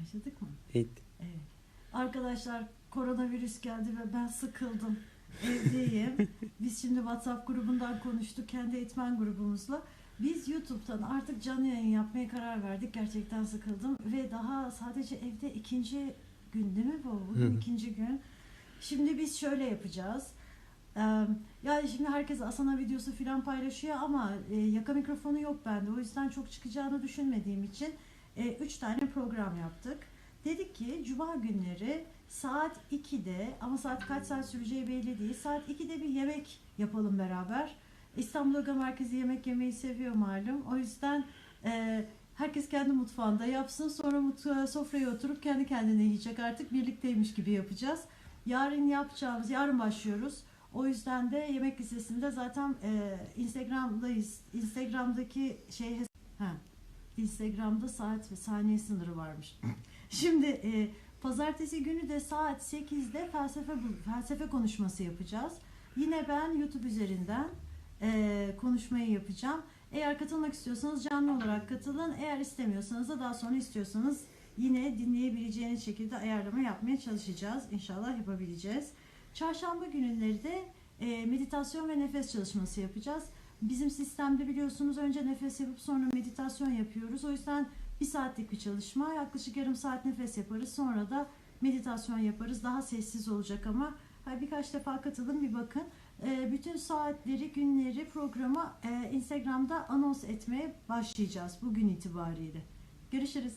Başladık mı? Evet. Evet. Arkadaşlar koronavirüs geldi ve ben sıkıldım. Evdeyim. Biz şimdi WhatsApp grubundan konuştuk kendi eğitmen grubumuzla. Biz YouTube'dan artık canlı yayın yapmaya karar verdik. Gerçekten sıkıldım ve daha sadece evde ikinci gün değil mi bu? Bugün Hı. ikinci gün. Şimdi biz şöyle yapacağız. Yani şimdi herkes Asana videosu falan paylaşıyor ama yaka mikrofonu yok bende. O yüzden çok çıkacağını düşünmediğim için 3 tane program yaptık. Dedik ki cuma günleri saat 2'de ama saat kaç saat süreceği belli değil. Saat 2'de bir yemek yapalım beraber. İstanbul Yoga Merkezi yemek yemeyi seviyor malum. O yüzden e, herkes kendi mutfağında yapsın. Sonra mutfağa, sofraya oturup kendi kendine yiyecek artık. Birlikteymiş gibi yapacağız. Yarın yapacağımız, yarın başlıyoruz. O yüzden de yemek listesinde zaten e, Instagram'dayız. Instagram'daki şey ha, Instagram'da saat ve saniye sınırı varmış. Şimdi e, pazartesi günü de saat 8'de felsefe felsefe konuşması yapacağız. Yine ben YouTube üzerinden e, konuşmayı yapacağım. Eğer katılmak istiyorsanız canlı olarak katılın. Eğer istemiyorsanız da daha sonra istiyorsanız yine dinleyebileceğiniz şekilde ayarlama yapmaya çalışacağız. İnşallah yapabileceğiz. Çarşamba günleri de e, meditasyon ve nefes çalışması yapacağız. Bizim sistemde biliyorsunuz önce nefes yapıp sonra meditasyon yapıyoruz. O yüzden bir saatlik bir çalışma. Yaklaşık yarım saat nefes yaparız. Sonra da meditasyon yaparız. Daha sessiz olacak ama birkaç defa katılın bir bakın. E, bütün saatleri, günleri, programı e, Instagram'da anons etmeye başlayacağız bugün itibariyle. Görüşürüz.